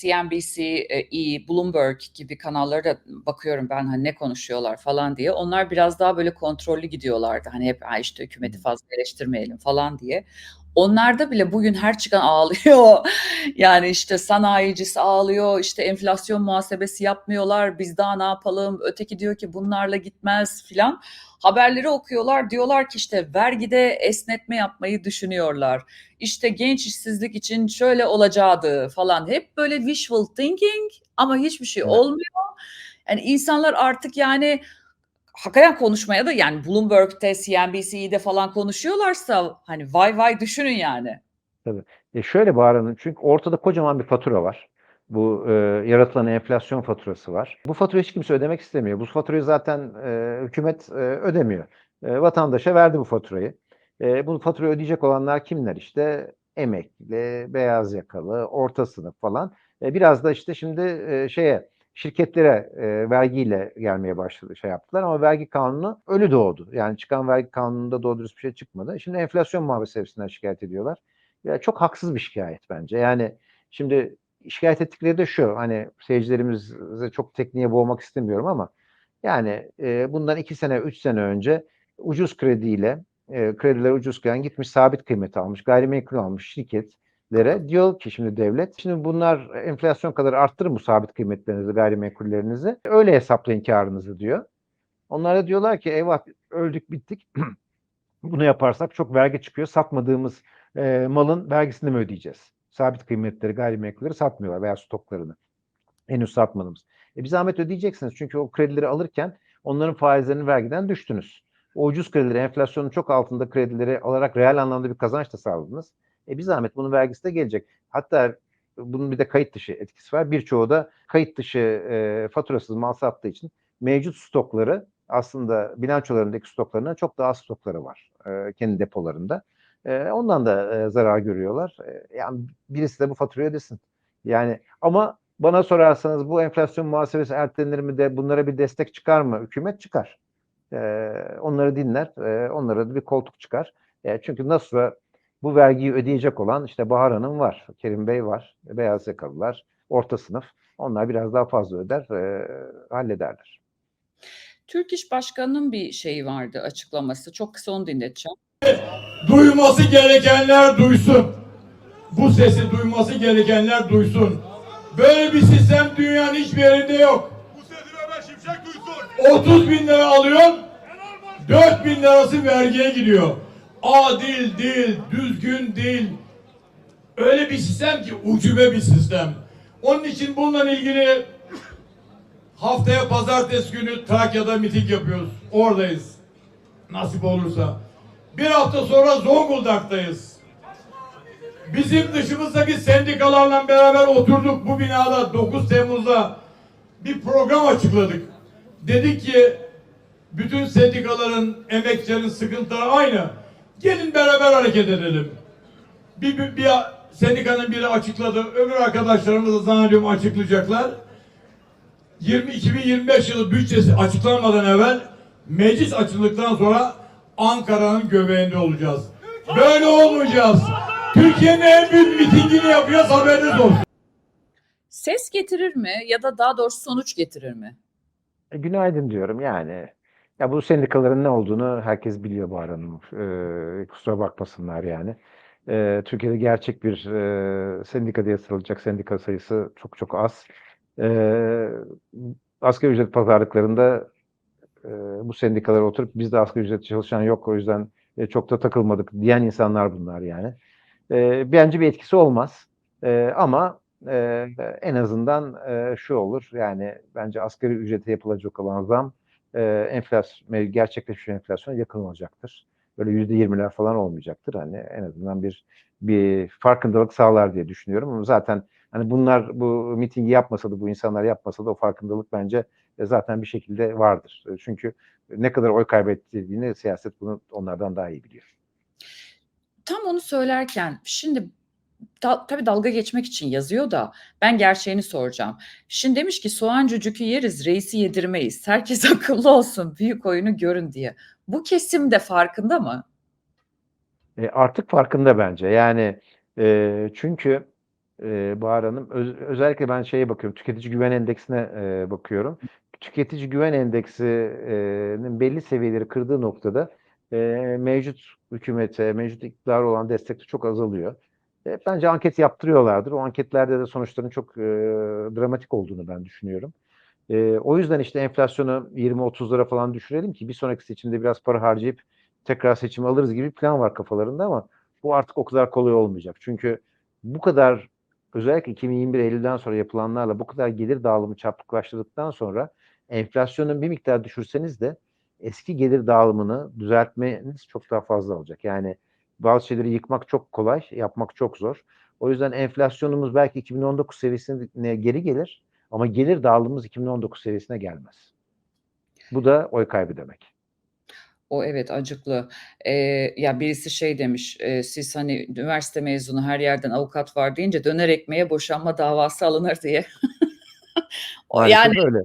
CNBC, e, Bloomberg gibi kanallara da bakıyorum ben hani ne konuşuyorlar falan diye. Onlar biraz daha böyle kontrollü gidiyorlardı. Hani hep işte hükümeti fazla eleştirmeyelim falan diye. Onlarda bile bugün her çıkan ağlıyor. Yani işte sanayicisi ağlıyor, işte enflasyon muhasebesi yapmıyorlar, biz daha ne yapalım, öteki diyor ki bunlarla gitmez filan. Haberleri okuyorlar, diyorlar ki işte vergide esnetme yapmayı düşünüyorlar. İşte genç işsizlik için şöyle olacağı falan. Hep böyle wishful thinking ama hiçbir şey olmuyor. Yani insanlar artık yani hakikaten konuşmaya da yani Bloomberg'te, CNBC'de falan konuşuyorlarsa hani vay vay düşünün yani. Tabii. E şöyle Bahar Hanım, çünkü ortada kocaman bir fatura var. Bu e, yaratılan enflasyon faturası var. Bu faturayı hiç kimse ödemek istemiyor. Bu faturayı zaten e, hükümet e, ödemiyor. E, vatandaşa verdi bu faturayı. E, bu faturayı ödeyecek olanlar kimler işte? Emekli, beyaz yakalı, orta sınıf falan. E, biraz da işte şimdi e, şeye şirketlere e, vergiyle gelmeye başladı şey yaptılar ama vergi kanunu ölü doğdu. Yani çıkan vergi kanununda doğru dürüst bir şey çıkmadı. Şimdi enflasyon muhasebesinden şikayet ediyorlar. Ya çok haksız bir şikayet bence. Yani şimdi şikayet ettikleri de şu hani seyircilerimize çok tekniğe boğmak istemiyorum ama yani e, bundan iki sene, üç sene önce ucuz krediyle e, krediler ucuzken gitmiş sabit kıymet almış, gayrimenkul almış şirketlere diyor ki şimdi devlet şimdi bunlar enflasyon kadar arttırın bu sabit kıymetlerinizi, gayrimenkullerinizi. Öyle hesaplayın karınızı diyor. Onlar da diyorlar ki eyvah öldük bittik. Bunu yaparsak çok vergi çıkıyor. Satmadığımız e, malın vergisini mi ödeyeceğiz? Sabit kıymetleri, gayrimenkulleri satmıyorlar veya stoklarını. Henüz satmadığımız. E bir zahmet ödeyeceksiniz. Çünkü o kredileri alırken onların faizlerini vergiden düştünüz. O ucuz kredileri, enflasyonun çok altında kredileri alarak reel anlamda bir kazanç da sağladınız. E bir zahmet bunun vergisi de gelecek. Hatta bunun bir de kayıt dışı etkisi var. Birçoğu da kayıt dışı e, faturasız mal sattığı için mevcut stokları aslında bilançolarındaki stoklarından çok daha az stokları var e, kendi depolarında. E, ondan da e, zarar görüyorlar. E, yani birisi de bu faturayı ödesin. Yani ama bana sorarsanız bu enflasyon muhasebesi ertelenir mi de bunlara bir destek çıkar mı? Hükümet çıkar. E, onları dinler. E, onlara da bir koltuk çıkar. E, çünkü nasıl bu vergiyi ödeyecek olan işte Bahar Hanım var, Kerim Bey var, beyaz yakalılar, orta sınıf. Onlar biraz daha fazla öder, e, hallederler. Türk İş Başkanı'nın bir şeyi vardı açıklaması. Çok kısa onu dinleteceğim. Duyması gerekenler duysun. Bu sesi duyması gerekenler duysun. Böyle bir sistem dünyanın hiçbir yerinde yok. Bu sesi Mehmet Şimşek duysun. 30 bin lira alıyorsun, 4 bin lirası vergiye gidiyor. Adil değil, düzgün değil. Öyle bir sistem ki ucube bir sistem. Onun için bununla ilgili haftaya pazartesi günü Trakya'da miting yapıyoruz. Oradayız. Nasip olursa. Bir hafta sonra Zonguldak'tayız. Bizim dışımızdaki sendikalarla beraber oturduk bu binada 9 Temmuz'da bir program açıkladık. Dedik ki bütün sendikaların, emekçilerin sıkıntıları aynı. Gelin beraber hareket edelim. Bir, bir, bir sendikanın biri açıkladı, öbür arkadaşlarımız da zannediyorum açıklayacaklar. 20, 2025 yılı bütçesi açıklanmadan evvel meclis açıldıktan sonra Ankara'nın göbeğinde olacağız. Böyle olmayacağız. Türkiye'nin en büyük mitingini yapacağız haberiniz olsun. Ses getirir mi ya da daha doğrusu sonuç getirir mi? E, günaydın diyorum yani. Ya bu sendikaların ne olduğunu herkes biliyor Bahar Hanım. E, kusura bakmasınlar yani. E, Türkiye'de gerçek bir e, sendikada yatırılacak sendika sayısı çok çok az. E, asgari ücret pazarlıklarında e, bu sendikalara oturup biz de asgari ücret çalışan yok o yüzden e, çok da takılmadık diyen insanlar bunlar yani. E, bence bir etkisi olmaz. E, ama e, en azından e, şu olur yani bence asgari ücrete yapılacak olan zam e, enflasyon gerçekleşen enflasyona yakın olacaktır. Böyle yüzde yirmiler falan olmayacaktır. Hani en azından bir bir farkındalık sağlar diye düşünüyorum. Ama zaten hani bunlar bu mitingi yapmasa da bu insanlar yapmasa da o farkındalık bence e, zaten bir şekilde vardır. E, çünkü ne kadar oy kaybettiğini siyaset bunu onlardan daha iyi biliyor. Tam onu söylerken şimdi da, tabii dalga geçmek için yazıyor da ben gerçeğini soracağım. Şimdi demiş ki soğan cücükü yeriz reisi yedirmeyiz. Herkes akıllı olsun büyük oyunu görün diye. Bu kesim de farkında mı? E, artık farkında bence. Yani e, çünkü e, Bahar Hanım. Öz- özellikle ben şeye bakıyorum, tüketici güven endeksine e, bakıyorum. Tüketici güven endeksinin belli seviyeleri kırdığı noktada e, mevcut hükümete, mevcut iktidar olan destek de çok azalıyor. E, bence anket yaptırıyorlardır. O anketlerde de sonuçların çok e, dramatik olduğunu ben düşünüyorum. E, o yüzden işte enflasyonu 20-30'lara falan düşürelim ki bir sonraki seçimde biraz para harcayıp tekrar seçim alırız gibi plan var kafalarında ama bu artık o kadar kolay olmayacak. Çünkü bu kadar özellikle 2021 Eylül'den sonra yapılanlarla bu kadar gelir dağılımı çarpıklaştırdıktan sonra enflasyonun bir miktar düşürseniz de eski gelir dağılımını düzeltmeniz çok daha fazla olacak. Yani bazı şeyleri yıkmak çok kolay, yapmak çok zor. O yüzden enflasyonumuz belki 2019 seviyesine geri gelir ama gelir dağılımımız 2019 seviyesine gelmez. Bu da oy kaybı demek. O evet acıklı. Ee, ya birisi şey demiş, e, siz hani üniversite mezunu her yerden avukat var deyince döner ekmeğe boşanma davası alınır diye. O yani öyle.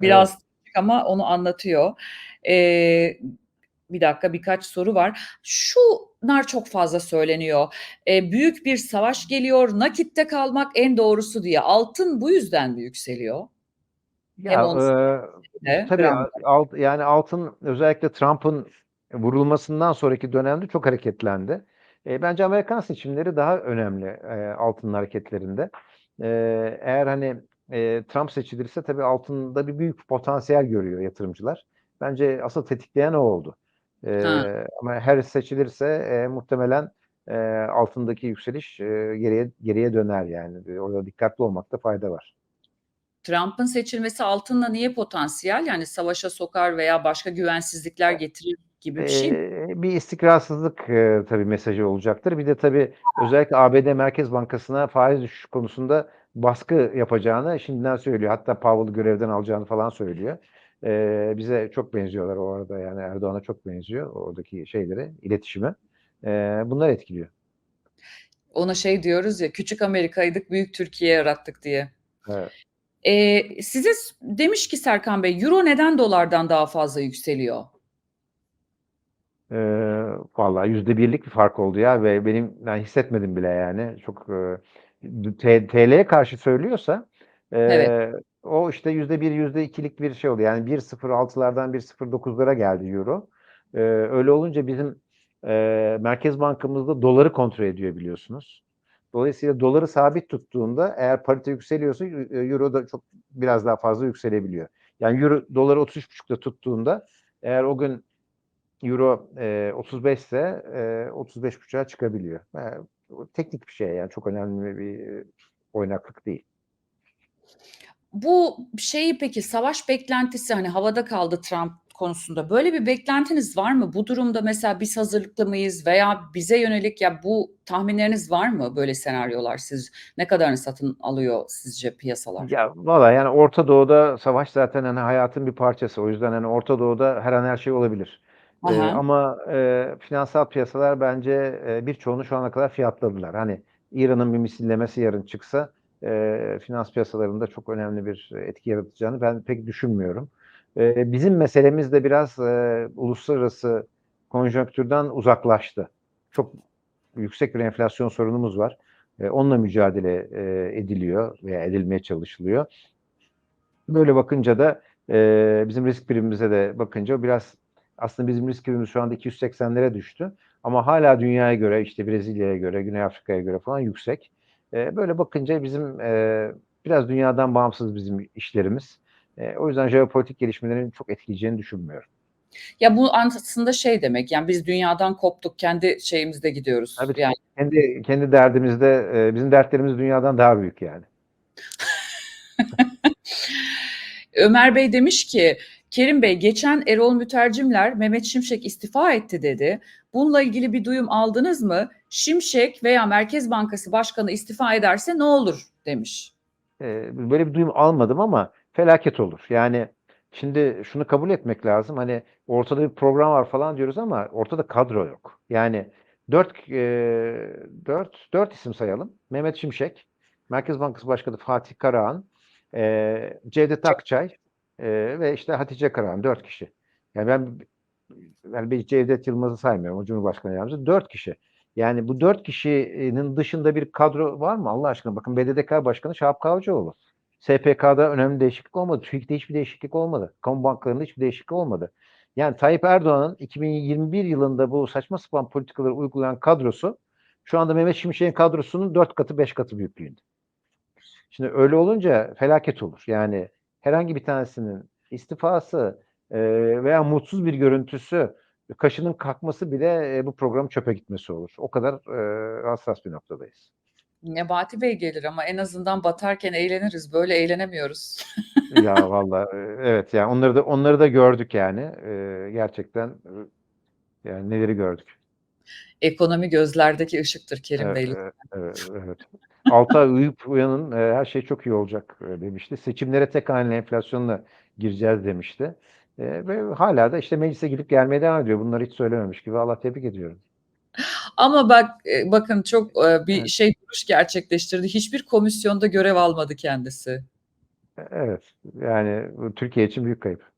biraz ama onu anlatıyor. Ee, bir dakika birkaç soru var. Şunlar çok fazla söyleniyor. Ee, büyük bir savaş geliyor, nakitte kalmak en doğrusu diye. Altın bu yüzden mi yükseliyor? Ya, de, tabii alt, yani altın özellikle Trump'ın vurulmasından sonraki dönemde çok hareketlendi. E, bence Amerikan seçimleri daha önemli e, altın hareketlerinde. E, eğer hani e, Trump seçilirse tabii altında bir büyük potansiyel görüyor yatırımcılar. Bence asıl tetikleyen o oldu. E, Ha. ama Harris seçilirse e, muhtemelen e, altındaki yükseliş e, geriye geriye döner yani. Orada dikkatli olmakta fayda var. Trump'ın seçilmesi altınla niye potansiyel? Yani savaşa sokar veya başka güvensizlikler getirir gibi bir şey mi? Bir istikrarsızlık, eee, tabii mesajı olacaktır. Bir de tabii özellikle ABD Merkez Bankası'na faiz düşüş konusunda baskı yapacağını şimdiden söylüyor. Hatta Powell'ı görevden alacağını falan söylüyor. Eee, bize çok benziyorlar o arada yani Erdoğan'a çok benziyor oradaki şeyleri, iletişimi. Eee, bunlar etkiliyor. Ona şey diyoruz ya küçük Amerika'ydık büyük Türkiye yarattık diye. Evet. Ee, size demiş ki Serkan Bey Euro neden dolardan daha fazla yükseliyor? Eee vallahi %1'lik bir fark oldu ya ve benim ben hissetmedim bile yani. Çok T- TL'ye karşı söylüyorsa Evet. O işte %1, %2'lik bir şey oldu. Yani 1.06'lardan 1.09'lara geldi euro. Eee, öyle olunca bizim eee, Merkez Bankamız da doları kontrol ediyor biliyorsunuz. Dolayısıyla doları sabit tuttuğunda eğer parite yükseliyorsa e, euro da çok biraz daha fazla yükselebiliyor. Yani euro doları 33.5'da tuttuğunda eğer o gün Euro e, 35 ise e, 35.5'a çıkabiliyor. E, o teknik bir şey yani çok önemli bir e, oynaklık değil. Bu şeyi peki savaş beklentisi hani havada kaldı Trump konusunda. Böyle bir beklentiniz var mı? Bu durumda mesela biz hazırlıklı mıyız veya bize yönelik ya bu tahminleriniz var mı böyle senaryolar siz ne kadarını satın alıyor sizce piyasalar? Ya valla yani Orta Doğu'da savaş zaten hani hayatın bir parçası. O yüzden hani Orta Doğu'da her an her şey olabilir. E, Aha. ama e, finansal piyasalar bence e, birçoğunu şu ana kadar fiyatladılar. Hani İran'ın bir misillemesi yarın çıksa e, finans piyasalarında çok önemli bir etki yaratacağını ben pek düşünmüyorum. E, bizim meselemiz de biraz e, uluslararası konjonktürden uzaklaştı. Çok yüksek bir enflasyon sorunumuz var. E, onunla mücadele e, ediliyor veya edilmeye çalışılıyor. Böyle bakınca da e, bizim risk primimize de bakınca biraz aslında bizim risk primimiz şu anda 280'lere düştü. Ama hala dünyaya göre işte Brezilya'ya göre, Güney Afrika'ya göre falan yüksek. E, böyle bakınca bizim e, biraz dünyadan bağımsız bizim işlerimiz. E, o yüzden jeopolitik gelişmelerin çok etkileyeceğini düşünmüyorum. Ya bu aslında şey demek yani biz dünyadan koptuk kendi şeyimizde gidiyoruz. Tabii Yani kendi kendi derdimizde e, bizim dertlerimiz dünyadan daha büyük yani. Ömer Bey demiş ki Kerim Bey geçen Erol Mütercimler Mehmet Şimşek istifa etti dedi. Bununla ilgili bir duyum aldınız mı? Şimşek veya Merkez Bankası Başkanı istifa ederse ne olur demiş. E, böyle bir duyum almadım ama felaket olur. Yani şimdi şunu kabul etmek lazım. Hani ortada bir program var falan diyoruz ama ortada kadro yok. Yani dört, e, dört, dört isim sayalım. Mehmet Şimşek, Merkez Bankası Başkanı Fatih Karahan, e, Cevdet Akçay e, ve işte Hatice Karahan. Dört kişi. Yani ben yani bir Cevdet Yılmaz'ı saymıyorum. O Cumhurbaşkanı yardımcısı. Dört kişi. Yani bu dört kişinin dışında bir kadro var mı Allah aşkına? Bakın BDDK Başkanı Şahap Kavcıoğlu. SPK'da önemli değişiklik olmadı. TÜİK'te hiçbir değişiklik olmadı. Kamu bankalarında hiçbir değişiklik olmadı. Yani Tayyip Erdoğan'ın 2021 yılında bu saçma sapan politikaları uygulayan kadrosu şu anda Mehmet Şimşek'in kadrosunun 4 katı 5 katı büyüklüğünde. Şimdi öyle olunca felaket olur. Yani herhangi bir tanesinin istifası e, veya mutsuz bir görüntüsü kaşının kalkması bile e, bu program çöpe gitmesi olur. O kadar e, hassas bir noktadayız. Nebati Bey gelir ama en azından batarken eğleniriz. Böyle eğlenemiyoruz. ya vallahi e, evet yani onları da onları da gördük yani. E, gerçekten yani neleri gördük. Ekonomi gözlerdeki ışıktır Kerim Evet, Bey. evet, evet. 6 ay uyuyup uyanın e, her şey çok iyi olacak e, demişti. Seçimlere tek haneli enflasyonla gireceğiz demişti. E, ve hala da işte meclise gidip gelmeye devam ediyor. Bunları hiç söylememiş gibi. Allah tebrik ediyorum. Ama bak e, bakın çok e, bir Evet. şey duruş gerçekleştirdi. Hiçbir komisyonda görev almadı kendisi. E, Evet. Yani Türkiye için büyük kayıp.